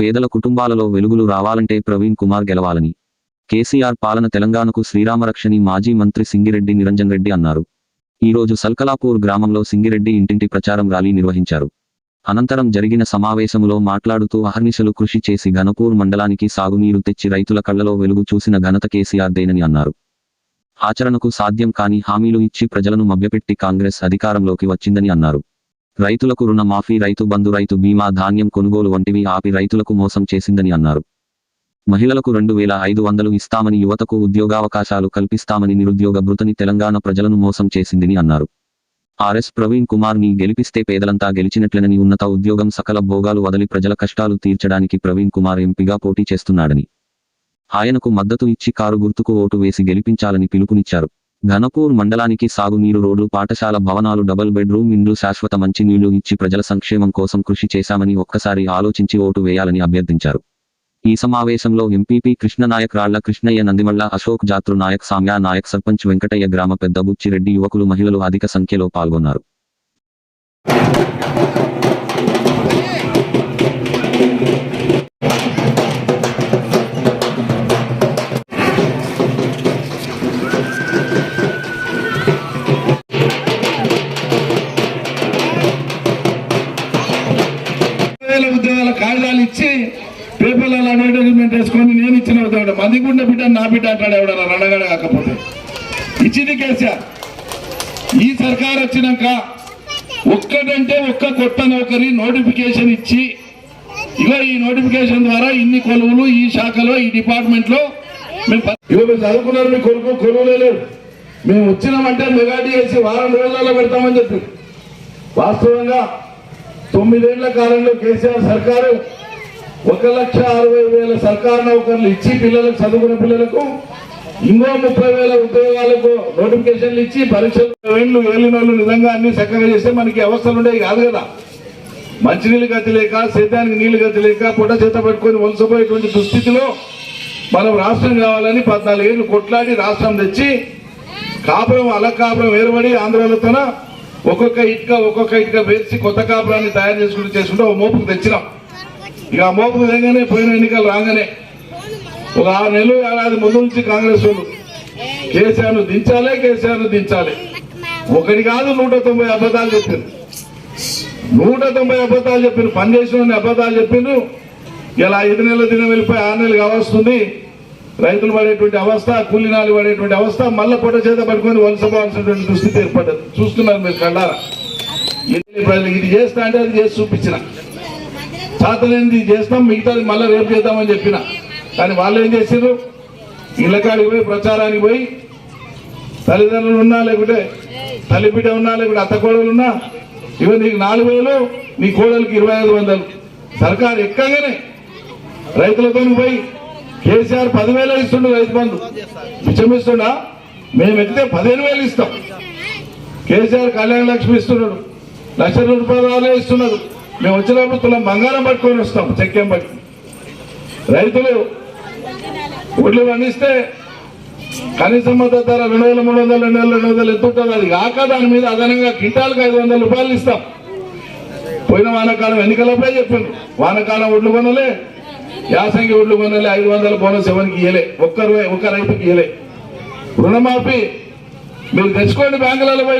పేదల కుటుంబాలలో వెలుగులు రావాలంటే ప్రవీణ్ కుమార్ గెలవాలని. కేసీఆర్ పాలన తెలంగాణకు శ్రీరామరక్షని మాజీ మంత్రి సింగిరెడ్డి నిరంజన్ రెడ్డి అన్నారు. ఈరోజు సల్కలాపూర్ గ్రామంలో సింగిరెడ్డి ఇంటింటి ప్రచారం ర్యాలీ నిర్వహించారు. అనంతరం జరిగిన సమావేశంలో మాట్లాడుతూ అహర్నిశలు కృషి చేసి ఘనపూర్ మండలానికి సాగునీరు తెచ్చి రైతుల కళ్ళలో వెలుగు చూసిన ఘనత కేసీఆర్ దేనని అన్నారు. ఆచరణకు సాధ్యం కాని హామీలు ఇచ్చి ప్రజలను మభ్యపెట్టి కాంగ్రెస్ అధికారంలోకి వచ్చిందని అన్నారు. రైతులకు రుణమాఫీ రైతు బంధు రైతు బీమా ధాన్యం కొనుగోలు వంటివి ఆపి రైతులకు మోసం చేసిందని అన్నారు. మహిళలకు రెండు వేల ఐదు వందలు ఇస్తామని యువతకు ఉద్యోగావకాశాలు కల్పిస్తామని నిరుద్యోగ భృతని తెలంగాణ ప్రజలను మోసం చేసిందని అన్నారు. ఆర్ఎస్ ప్రవీణ్ కుమార్ని గెలిపిస్తే పేదలంతా గెలిచినట్లనని ఉన్నత ఉద్యోగం సకల భోగాలు వదిలి ప్రజల కష్టాలు తీర్చడానికి ప్రవీణ్ కుమార్ ఎంపీగా పోటీ చేస్తున్నాడని. ఆయనకు మద్దతు ఇచ్చి కారు గుర్తుకు ఓటు వేసి గెలిపించాలని పిలుపునిచ్చారు. ఘనపూర్ మండలానికి సాగునీరు రోడ్లు పాఠశాల భవనాలు డబల్ బెడ్రూమ్ ఇండ్లు శాశ్వత మంచినీళ్ళు ఇచ్చి ప్రజల సంక్షేమం కోసం కృషి చేశామని ఒక్కసారి ఆలోచించి ఓటు వేయాలని అభ్యర్థించారు. ఈ సమావేశంలో ఎంపీపీ కృష్ణనాయక్ రాళ్ళ కృష్ణయ్య నందిమల్ల అశోక్ జాతృ నాయక్ సామ్యా నాయక్ సర్పంచ్ వెంకటయ్య గ్రామ పెద్ద బుచ్చిరెడ్డి యువకులు మహిళలు అధిక సంఖ్యలో పాల్గొన్నారు. వేల కాగితాలు ఇచ్చి పేపర్లలో అడ్వర్టైజ్మెంట్ వేసుకొని నేను ఇచ్చిన ఉద్యోగం మందిగుండ బిడ్డ నా బిడ్డ అంటాడు ఎవడన్నా రణగడ కాకపోతే. ఇచ్చింది కేసీఆర్. ఈ సర్కార్ వచ్చినాక ఒక్కటంటే ఒక్క కొత్త నౌకరి నోటిఫికేషన్ ఇచ్చి ఇగో ఈ నోటిఫికేషన్ ద్వారా ఇన్ని కొలువులు ఈ శాఖలో ఈ డిపార్ట్మెంట్లో మేము ఇగో మీరు చదువుకున్నారు మీ కొడుకు కొలువులే లేవు. మేము వచ్చినామంటే మెగాడి వేసి వారం రోజులలో పెడతామని చెప్పి. వాస్తవంగా తొమ్మిదేళ్ళ కాలంలో కేసీఆర్ సర్కారు ఒక లక్ష అరవై వేల సర్కారు నౌకర్లు ఇచ్చి పిల్లలకు చదువుకున్న పిల్లలకు ఇంకో ముప్పై వేల ఉద్యోగాలకు నోటిఫికేషన్లు ఇచ్చి పరీక్షలు ఏళ్ళు ఏలిన వాళ్ళు నిజంగా అన్ని చక్కగా చేస్తే మనకి అవస్థలు ఉండేవి కాదు కదా. మంచినీళ్ళు గతి లేక సేద్యానికి నీళ్ళు గతి లేక పొట్ట చేత పట్టుకొని వలసపోయేటువంటి దుస్థితిలో మనం రాష్ట్రం కావాలని పద్నాలుగేళ్ళు కొట్లాడి రాష్ట్రం తెచ్చి కాపురం అలకాపురం ఏర్పడి తన ఒక్కొక్క ఇటుక ఒక్కొక్క ఇటుక వేసి కొత్త కాపురాన్ని తయారు చేసుకుంటూ చేసుకుంటూ ఒక మోపుకు తెచ్చినాం. ఇక ఆ మోపుకు తెగానే పోయిన ఎన్నికలు రాగానే ఒక ఆరు నెలలు ఏడాది ముందు నుంచి కాంగ్రెస్ వాళ్ళు కేసీఆర్ను దించాలి కేసీఆర్ను దించాలి. ఒకటి కాదు నూట తొంభై అబద్ధాలు చెప్పింది నూట తొంభై అబద్ధాలు చెప్పిండ్రు పని చేసిన అబద్ధాలు చెప్పిండు ఇలా ఐదు నెలల దినం వెళ్ళిపోయి ఆరు నెలలు కావస్తుంది. రైతులు పడేటువంటి అవస్థ కూలినాలు పడేటువంటి అవస్థ మళ్ళీ పొట్ట చేత పట్టుకొని వలసపోవాల్సినటువంటి దుస్థితి ఏర్పడ్డది. చూస్తున్నారు మీరు కళ్ళారా? ఎన్ని ప్రజలకు ఇది చేస్తా అంటే అది చేసి చూపించిన. చేతలేనిది ఇది చేస్తాం మిగతాది మళ్ళీ రేపు చేద్దామని చెప్పిన. కానీ వాళ్ళు ఏం చేసారు ఇళ్ళకాడికి పోయి ప్రచారానికి పోయి తల్లిదండ్రులు ఉన్నా లేకుంటే తల్లి ఉన్నా లేకుంటే అత్త కోడలు ఉన్నా ఇవి నీకు నాలుగు వేలు నీ కోడలికి ఇరవై ఐదు వందలు. సర్కారు ఎక్కగానే రైతులతో పోయి కేసీఆర్ పదివేలు ఇస్తుండు రైతు బంధు. పిచ్చమిస్తుండా మేము ఎక్కితే పదిహేను వేలు ఇస్తాం. కేసీఆర్ కళ్యాణ లక్ష్మి ఇస్తున్నాడు. లక్ష రూపాయలు ఇస్తున్నారు. మేము వచ్చినప్పుడు తులం బంగారం పట్టుకొని వస్తాం చెక్కేం పట్టుకుని రైతులు ఒడ్లు పండిస్తే కనీస మద్దతు ధర రెండు వేల మూడు వందలు రెండు వేల రెండు వందలు ఎంత ఉంటుంది అది కాక దాని మీద అదనంగా కింటాలకు ఐదు వందల రూపాయలు ఇస్తాం. పోయిన వానకాలం ఎన్నికలపై చెప్పిండ్రు వానకాలం ఒడ్లు కొనలే యాసంగి ఒడ్లు కొనలే ఐదు వందల బోనస్ ఎవరికి ఇయ్యలే? ఒక్కరు ఒక్క రైతుకి ఇయ్యలే. రుణమాఫీ మీరు తెచ్చుకోండి బ్యాంకులలో